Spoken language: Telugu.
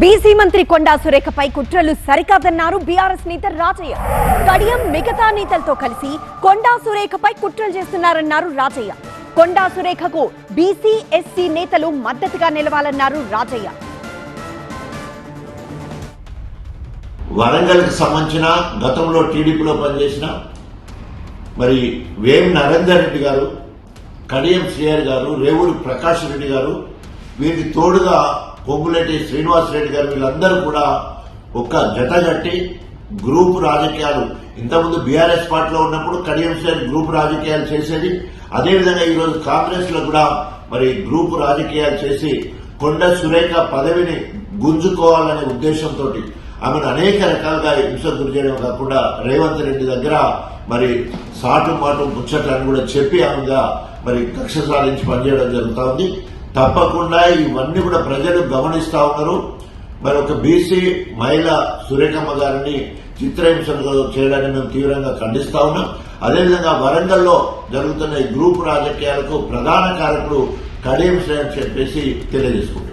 బీసీ మంత్రి కొండా సురేఖపై కుట్రలు సరికాదన్నారు బీఆర్ఎస్ నేత రాజయ్య. కడియం మిగతా నేతలతో కలిసి కొండా సురేఖపై కుట్రలు చేస్తున్నారన్నారు రాజయ్య. కొండా సురేఖకు బీసీ ఎస్సీ నేతలు మద్దతుగా నిలవాలన్నారు రాజయ్య. వరంగల్కి సంబంధించిన గతంలో టీడీపీలో పనిచేసిన మరి వేం నరేందర్ రెడ్డి గారు కడియం శ్రీహరి గారు రేవూరి ప్రకాష్ రెడ్డి గారు వీరికి తోడుగా పొంగులేటి శ్రీనివాస్ రెడ్డి గారు వీళ్ళందరూ కూడా ఒక్క జత కట్టి గ్రూప్ రాజకీయాలు. ఇంతకుముందు బీఆర్ఎస్ పార్టీలో ఉన్నప్పుడు కడియం శ్రీహరి గ్రూప్ రాజకీయాలు చేసేది. అదేవిధంగా ఈరోజు కాంగ్రెస్లో కూడా మరి గ్రూప్ రాజకీయాలు చేసి కొండ సురేఖ పదవిని గుంజుకోవాలనే ఉద్దేశంతో ఆమెను అనేక రకాలుగా హింస గురి చేయడం కాకుండా రేవంత్ రెడ్డి దగ్గర మరి సాటు మాటు ముచ్చట్లను కూడా చెప్పి ఆమెగా మరి కక్ష సాధించి పనిచేయడం జరుగుతూ ఉంది. తప్పకుండా ఇవన్నీ కూడా ప్రజలు గమనిస్తా ఉన్నారు. మరి ఒక బీసీ మహిళ సురేఖమ్మ గారిని చిత్రహింసలు చేయడాన్ని మేము తీవ్రంగా ఖండిస్తా ఉన్నాం. అదేవిధంగా వరంగల్లో జరుగుతున్న ఈ గ్రూప్ రాజకీయాలకు ప్రధాన కారకుడు కడియం శ్రేణి చెప్పేసి తెలియజేసుకుంటున్నాం.